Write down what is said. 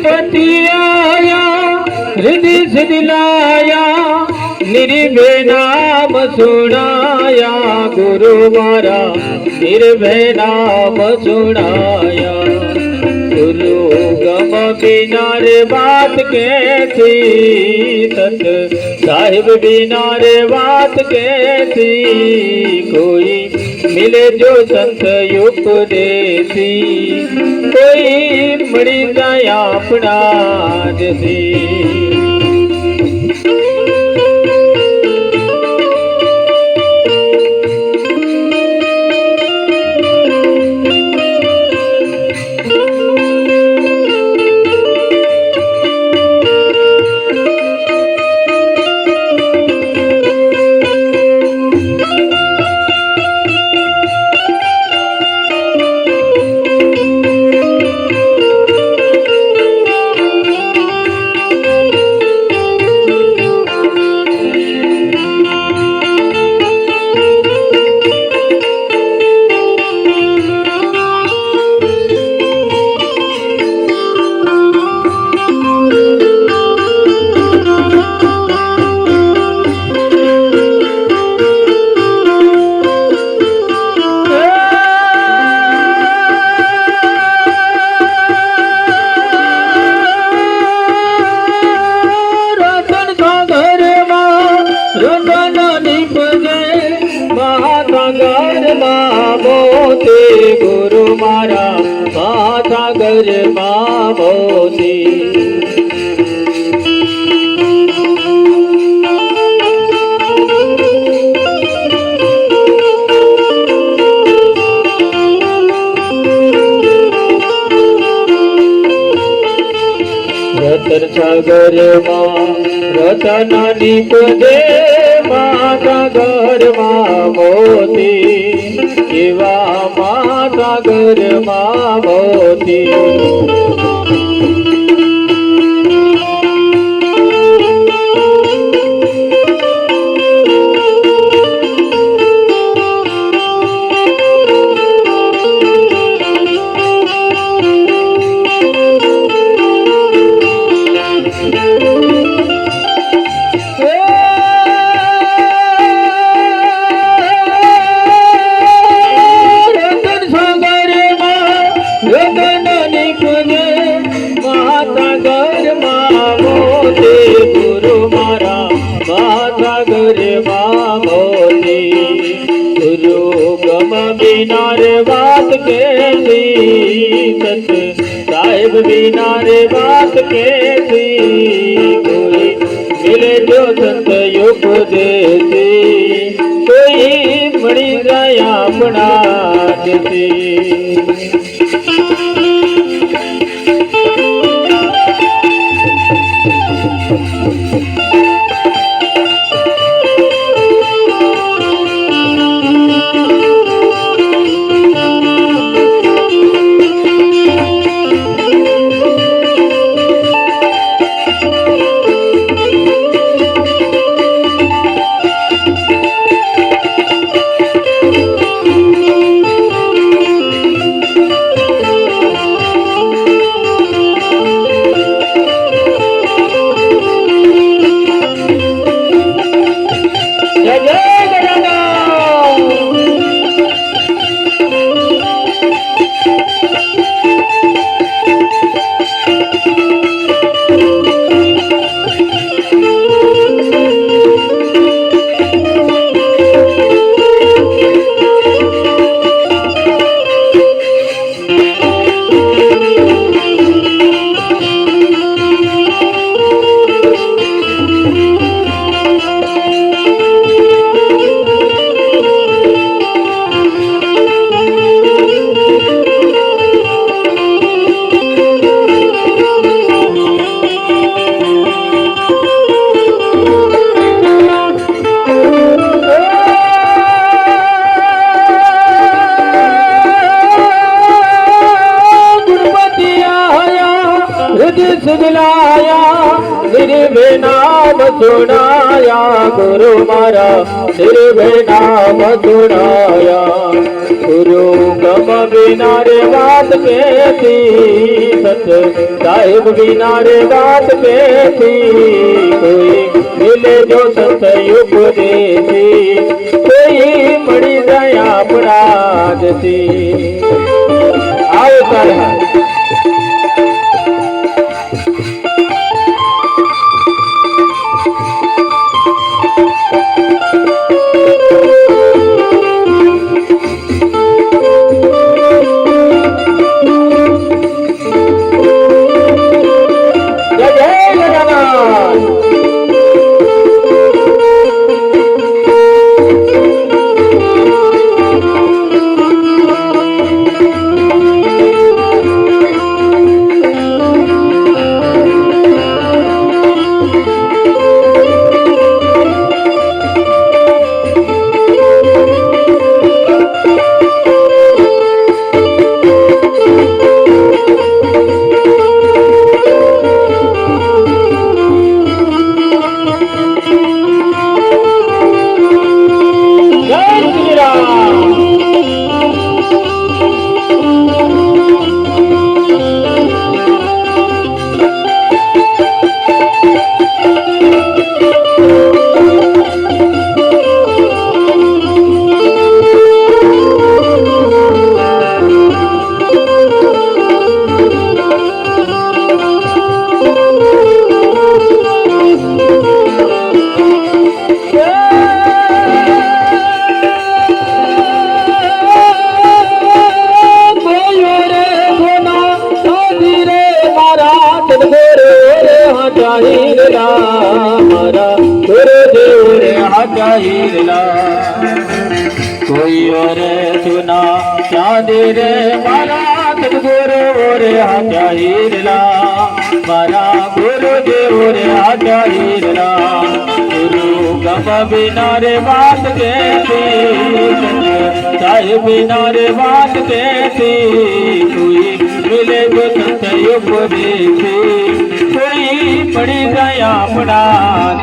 ગુરુપતિ આયા રિધિ સિદ્ધિ લાયા નિર્ભય નામ સુણાયા ગુરુ મારા નિર્ભય નામ સુણાયા ગુરુ ગમ બિના રે બાત थी તત? સાહેબ બિના રે વાત કેથી? કોઈ મિલે જો સંત ઉપદેશી? કોઈ મળી જાય આપણા જથી રતન મોતે ગુરુ મારા મહાસાગરમાં મોતી રતન રતન મોતી એવા મહાસાગરમાં મોતી રતન મોતે ગુરુ મારા મહાસાગરમાં મોતે ગુરુ ગમ બિના રે વાત કેથી સત સાહેબ બિના રે વાત કેથી કોઈ મિલે જો સંત યુગ દેતી કોઈ મળી જાય આપણા હૃદય સુજલાયા નિર્ભય નામ સુણાયા ગુરુ મારા નિર્ભય નામ સુણાયા ગુરુ ગમ બિના રે વાત કેતી સત સંત સાહેબ વિના રે વાત કેથી કોઈ મિલે જો સંત ઉપદેશી કોઈ મળી જાય આપણા જતી હાજાહીરલા મારા ગુરુદેવ રે હાજાહીરલા કોયો રે સોના ચાંદી રે મારા સદગુરુ રે હાજાહીરલા મારા ગુરુદેવ રે હાજાહીરલા ગુરુ ગમ બિના રે વાત કેતી સાહેબ બિના રે વાત કેતી કોઈ મિલે તો સંત ઉપદેશી. કોઈ પડી ગયા આપણા